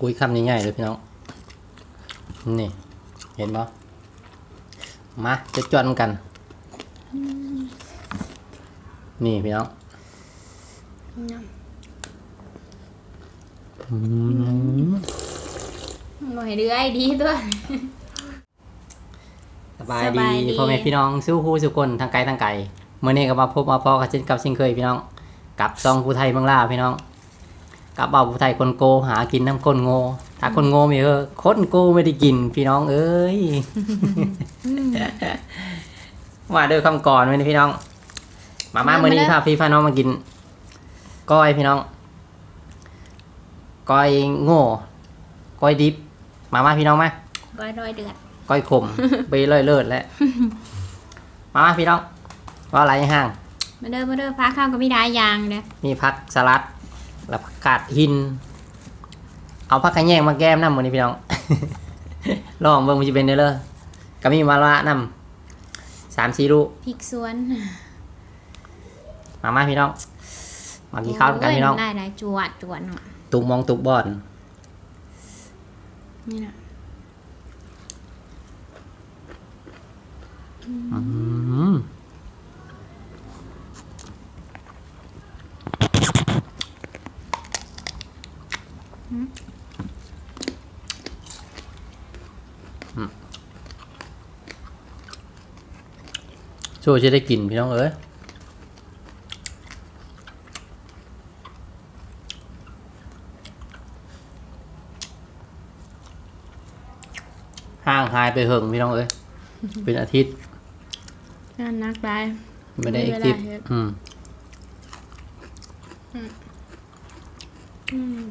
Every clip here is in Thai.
กุ้ยคำใหญ่ๆเลยพี่น้อง นี่ เห็นปะมา จะจวนกัน นี่พี่น้องอืมหน่อยเดือยดีตัวสบายสดีบายดีพ่อแม่พี่น้องสู้คู่สู้คนทางไกลทางไกลเมื่อนี้ก็มาพบมาพอกับเช่นกับเช่นเคยพี่น้อง กับซองผู้ไทยเมืองล่าวพี่น้อง กับเบาผู้ไทยคนโกหากินน้ำคนโง่ถ้าคนโง่มีเออคนโกไม่ได้กิน พี่น้องเอ้ยว่าเด้อคำก่อนไว้นะพี่น้อง มามามาเมื่อนี้มาเด้อพาพี่พาน้องมากิน ก้อยพี่น้อง ก้อยโง่ ก้อยดิบ มามาพี่น้องมาก้อยร้อยเดือดก้อยขมไปเลยเลิศแล้วมามาพี่น้องว่าอะไรห้างมาเด้อมาเด้อพักข้าวก็ไม่ได้ยางเด้อมีผักสลัด แล้วผักกาดหิน เอาผักกระแยงมาแก้มน้ำมือนี้พี่น้อง ลองเบิ่งมันจะเป็นเด้อเลยก็มีมะระน้ำสามสี่ลูกพริกสวนมามาพี่น้องมากินข้าวกันพี่น้องโยได้ได้จวดจวดเนาะตุกมองตุกบอนนี่นะอืม ช่วยจะได้กินพี่น้องเอ้ยห่างหายไปเหิงพี่น้องเอ้ยเป็นอาทิตย์งานนักได้ไม่ได้มีเอ็กเวลาทีฟเฮ็ดอืมอืม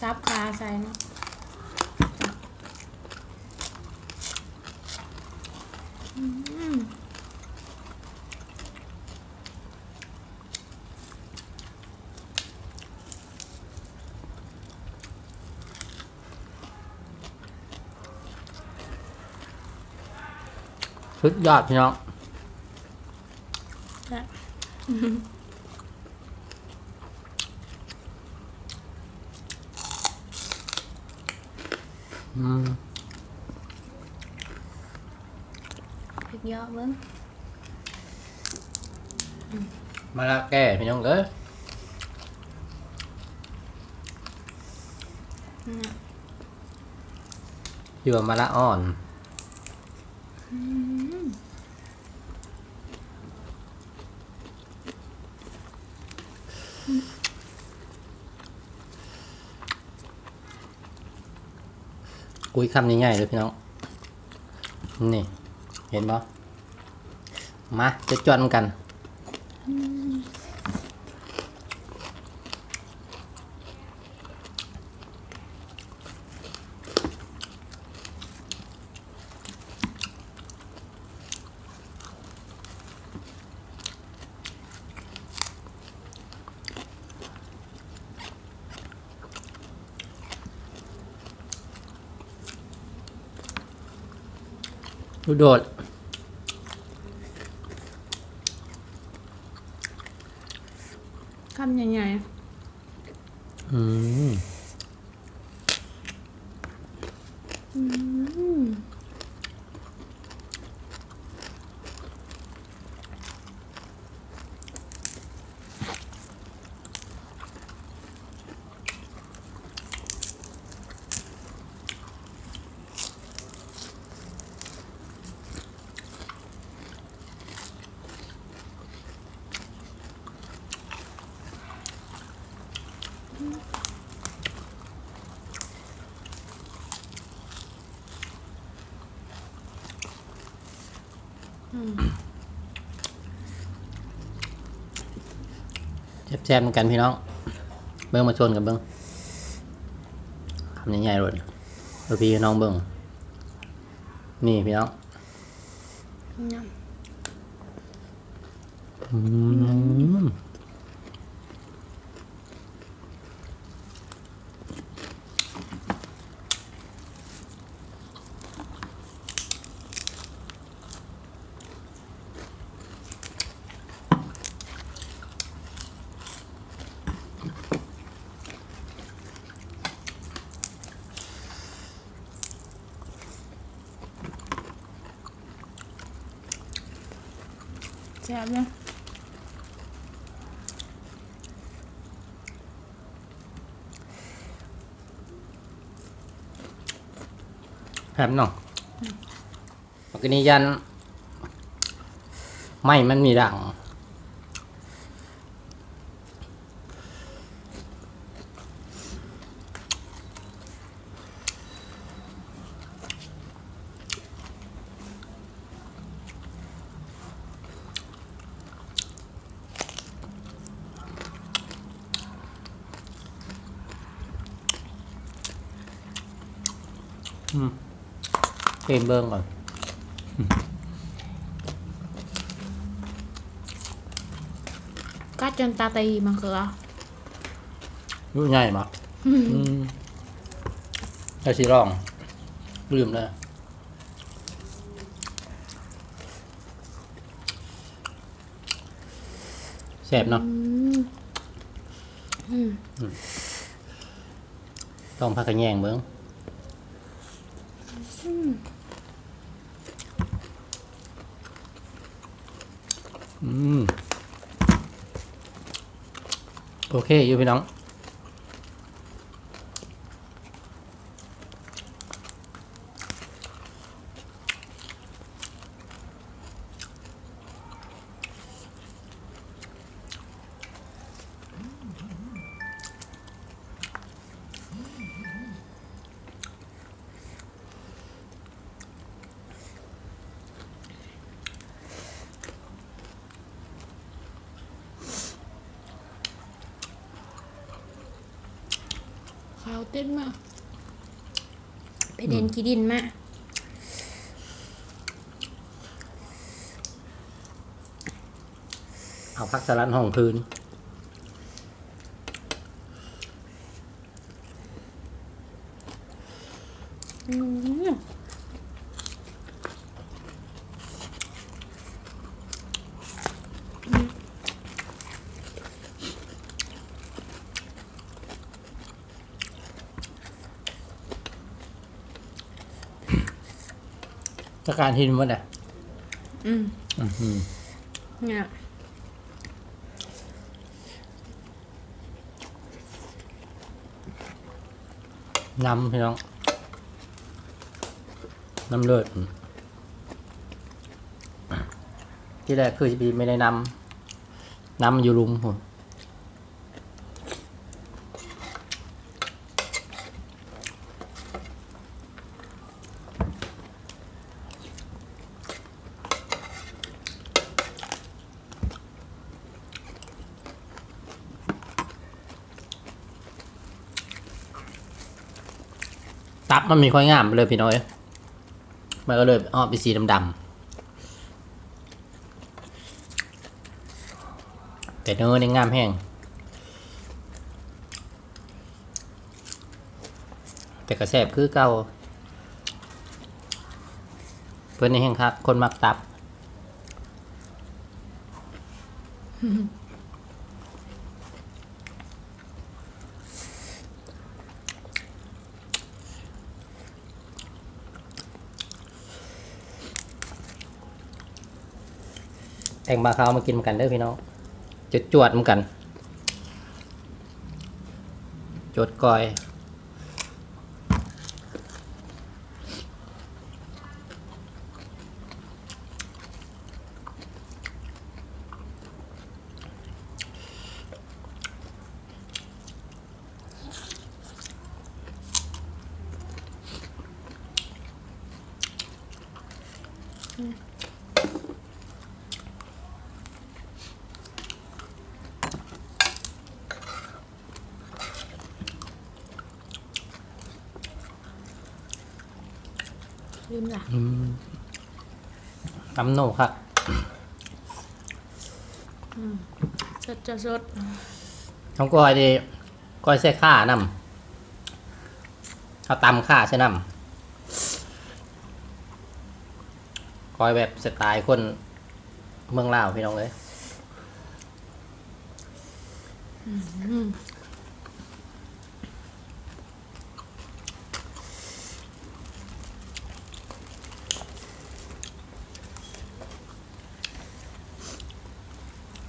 ซับคาใส่เนาะอืม สุดยอดพี่น้องได้อืมพริกเยอะเบิ้งมาละแก่พี่น้องเอ้ยอืมอยู่ว่ามาละอ่อน อุ้ยคำใหญ่ๆเลยพี่น้อง นี่ เห็นปะมาจะจวนกัน ทุโดด แซ่บๆเหมือนกันพี่น้อง เบิ้งมาชนกันเบิ้งคำใหญ่ๆเลยเออพี่น้องเบิ้งนี่พี่น้องอืม แซ่บเลยแผมเนาะปกติยัน ไม่มันมีดัง เกมเบิ้งก่อนกัดจนตาตีมะเขือรู้ง่ายมากอืมถ้าสิร้อง ลืมเลยแสบเนาะอืมต้องพักกันแย่งเบิ้งอืม โอเคอยู่พี่น้องาวเต้นมากไปเด่นกีดินมาเอาพักสลัดห้องพื้น อืม จักการหินมันอะอืมอืมเนี่ยน้ำพี่น้อง น้ำเลือดที่แรกคือจะไม่ได้นำน้ำอยู่ลุมผม ตับมันมีค่อยงามเลยพี่น้อย มันก็เลยออกเป็นสีดำๆ แต่เนื้อในงามแห้ง แต่กระแสบคือเก่า เพื่อนในแห่งคักคนมักตับ แองบาคาวมากินเหมือนกันเด้อพี่น้องจดจวดเหมือนกัน จดกอย ลืมละน้ำโนครับสดจะสดน้องกอยดีกอยใส่ข้านำเอาตำข้าใช่นำกอยแบบสไตล์คนเมืองลาวพี่น้องเลย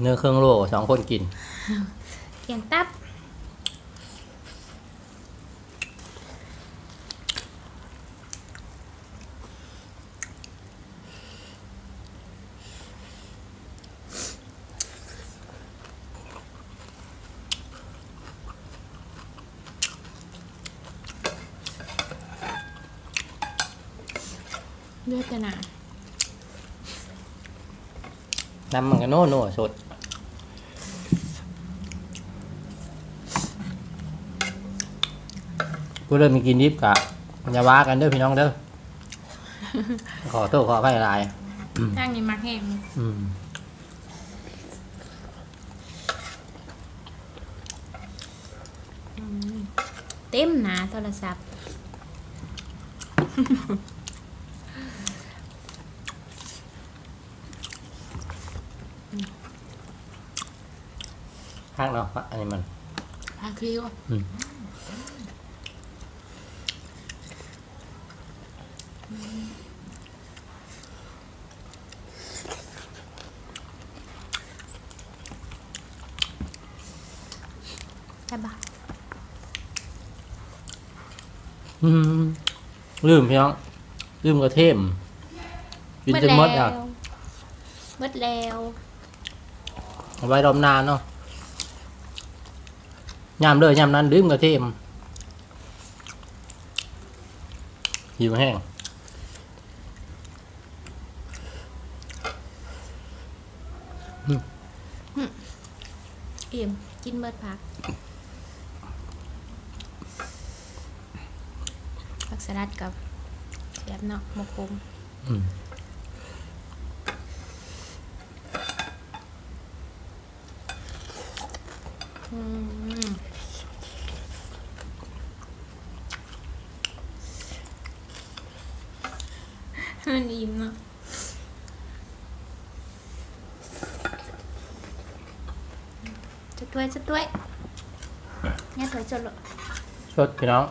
เนื้อเครื่องโลสองคนกินเกียงตับ เลือดจะหนา น้ำมันก็โน่โน่สด กูเริ่มมีกินดิบกะอย่าว่ากันเด้อพี่น้องเด้อ ขอโทษขออภัยหลายตั้งนี่มักแห้งอืมเต็มหนาโทรศัพท์ข้างเนาะอันนี้มัน พาคลิว อืมใช่ปะอืมลืมพี่น้องลืมกระเทียมกินจนหมดอะหมดแล้วเอาไว้รอบหนานเนาะยามเด้อยามนั้นลืมกระเทียมหิวแห้ง อิ่ มกินเบิดผักผักสลัดกับแซ่บเนาะหมกคมอืมอืมมันอิ่มเนาะ จะด้วยจะด้วยเนี่ยถอยจดหรอสดพี่น้อง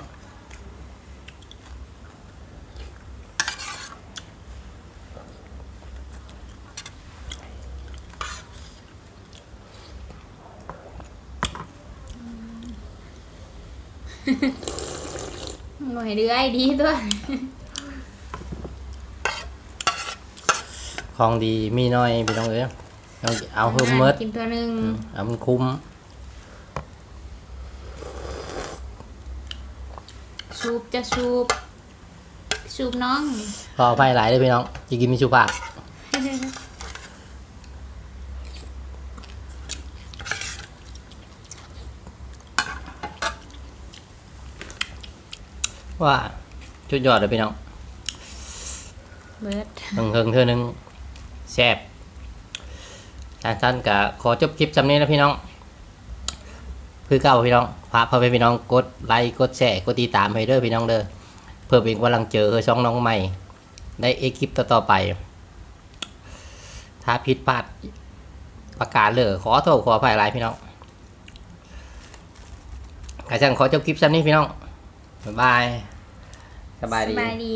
หน่วยเดือยดีด้วยของดีมีน้อยพี่น้องเอ้ยเอาเอาเพิ่มเมดกินตัวหนึ่งอืมเอามันคุ้ม สูบจะสูบสูบน้อง ขออภัยหลายเลยพี่น้องจะกินมีสุภาพว่าชุดยอดเลยพี่น้องเบิร์ดเฮิงเฮิงเท่านึงแซ่บทางท่านก็ขอจบคลิปจำนี้นะพี่น้อง คือเก่าพี่น้องพาพ่อไปพี่น้องกดไลค์กดแชร์กดติดตามให้เด้อพี่น้องเด้อเพื่อเป็นกำลังเจอช่องน้องใหม่ในเอคลิปต่อๆไป ถ้าผิดพลาดประกาศเลยขอโทษขออภัยหลายพี่น้องกระชังขอจบคลิปจำนี้พี่น้องบ๊ายบายสบายดีบายดี